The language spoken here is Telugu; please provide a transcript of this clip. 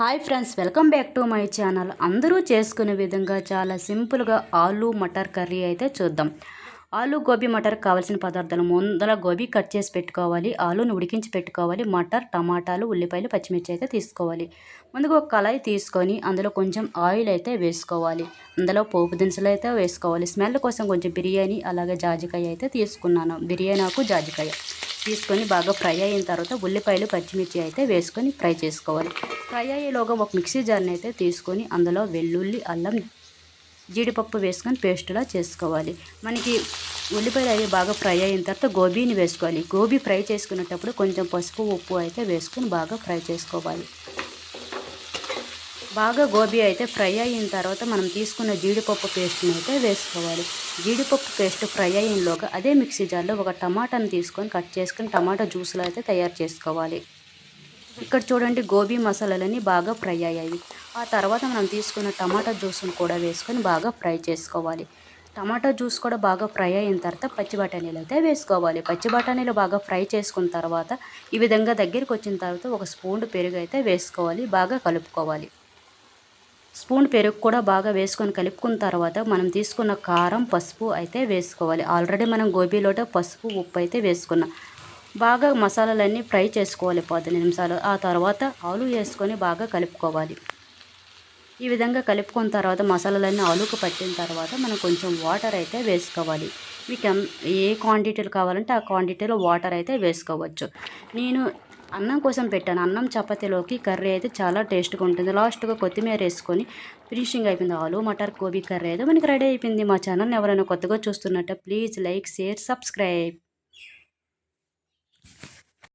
Hi friends welcome back to my channel. అందరూ చేసుకునే విధంగా చాలా సింపుల్గా ఆలు మటర్ కర్రీ అయితే చూద్దాం. ఆలు గోబీ మటర్ కావాల్సిన పదార్థాలు ముందర గోబీ కట్ చేసి పెట్టుకోవాలి. ఆలును ఉడికించి పెట్టుకోవాలి. మటర్ టమాటాలు ఉల్లిపాయలు పచ్చిమిర్చి అయితే తీసుకోవాలి. ముందుగా ఒక కళాయి తీసుకొని అందులో కొంచెం ఆయిల్ అయితే వేసుకోవాలి. అందులో పోపు దినుసులు అయితే వేసుకోవాలి. స్మెల్ కోసం కొంచెం బిర్యానీ అలాగే జాజికాయ అయితే తీసుకున్నాను. బిర్యానీ ఆకు జాజికాయ. తీసుకొని బాగా ఫ్రై అయిన తర్వాత ఉల్లిపాయలు పచ్చిమిర్చి అయితే వేసుకొని ఫ్రై చేసుకోవాలి. ఫ్రై అయ్యేలోగా ఒక మిక్సీ జార్ని అయితే తీసుకొని అందులో వెల్లుల్లి అల్లం జీడిపప్పు వేసుకొని పేస్ట్లా చేసుకోవాలి. మనకి ఉల్లిపాయలు అవి బాగా ఫ్రై అయిన తర్వాత గోబీని వేసుకోవాలి. గోబీ ఫ్రై చేసుకునేటప్పుడు కొంచెం పసుపు ఉప్పు అయితే వేసుకొని బాగా ఫ్రై చేసుకోవాలి. బాగా గోబీ అయితే ఫ్రై అయిన తర్వాత మనం తీసుకున్న జీడిపప్పు పేస్ట్ని అయితే వేసుకోవాలి. జీడిపప్పు పేస్ట్ ఫ్రై అయినలోగా అదే మిక్సీ జార్లో ఒక టమాటాని తీసుకొని కట్ చేసుకొని టమాటా జ్యూస్లో అయితే తయారు చేసుకోవాలి. ఇక్కడ చూడండి గోబీ మసాలాలన్నీ బాగా ఫ్రై అయ్యాయి. ఆ తర్వాత మనం తీసుకున్న టమాటా జ్యూస్ని కూడా వేసుకొని బాగా ఫ్రై చేసుకోవాలి. టమాటా జ్యూస్ కూడా బాగా ఫ్రై అయిన తర్వాత పచ్చి బఠానీలు అయితే వేసుకోవాలి. పచ్చి బఠానీలు బాగా ఫ్రై చేసుకున్న తర్వాత ఈ విధంగా దగ్గరికి వచ్చిన తర్వాత ఒక స్పూన్ పెరుగు అయితే వేసుకోవాలి. బాగా కలుపుకోవాలి. స్పూన్ పెరుగు కూడా బాగా వేసుకొని కలుపుకున్న తర్వాత మనం తీసుకున్న కారం పసుపు అయితే వేసుకోవాలి. ఆల్రెడీ మనం గోబీలోట పసుపు ఉప్పు అయితే వేసుకున్నాం. బాగా మసాలాలన్నీ ఫ్రై చేసుకోవాలి పది నిమిషాలు. ఆ తర్వాత ఆలు వేసుకొని బాగా కలుపుకోవాలి. ఈ విధంగా కలుపుకున్న తర్వాత మసాలాలన్నీ ఆలుకు పట్టిన తర్వాత మనం కొంచెం వాటర్ అయితే వేసుకోవాలి. మీకు ఏ క్వాంటిటీలు కావాలంటే ఆ క్వాంటిటీలో వాటర్ అయితే వేసుకోవచ్చు. నేను అన్నం కోసం పెట్టాను. అన్నం చపాతీలోకి కర్రీ అయితే చాలా టేస్ట్గా ఉంటుంది. లాస్ట్గా కొత్తిమీర వేసుకొని ఫినిషింగ్ అయిపోయింది. ఆలు మటర్ గోబీ కర్రీ అయితే మనకి రెడీ అయిపోయింది మా ఛానల్ని. ఎవరైనా కొత్తగా చూస్తున్నట్టే ప్లీజ్ లైక్ షేర్ సబ్స్క్రైబ్.